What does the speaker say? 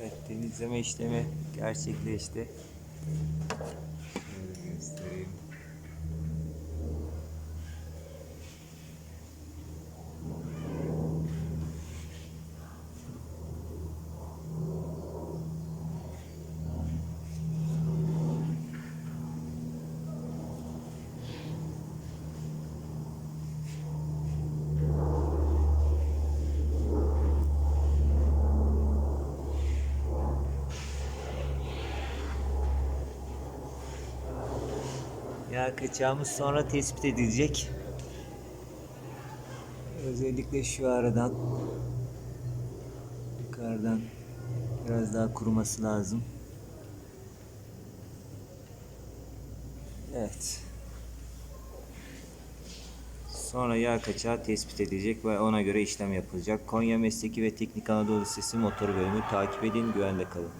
Evet, temizleme işlemi gerçekleşti. Şöyle göstereyim. Yağ kaçağımız sonra tespit edilecek. Özellikle şu aradan yukarıdan biraz daha kuruması lazım. Evet. Sonra yağ kaçağı tespit edilecek ve ona göre işlem yapılacak. Konya Mesleki ve Teknik Anadolu Lisesi Motor Bölümü takip edin, güvende kalın.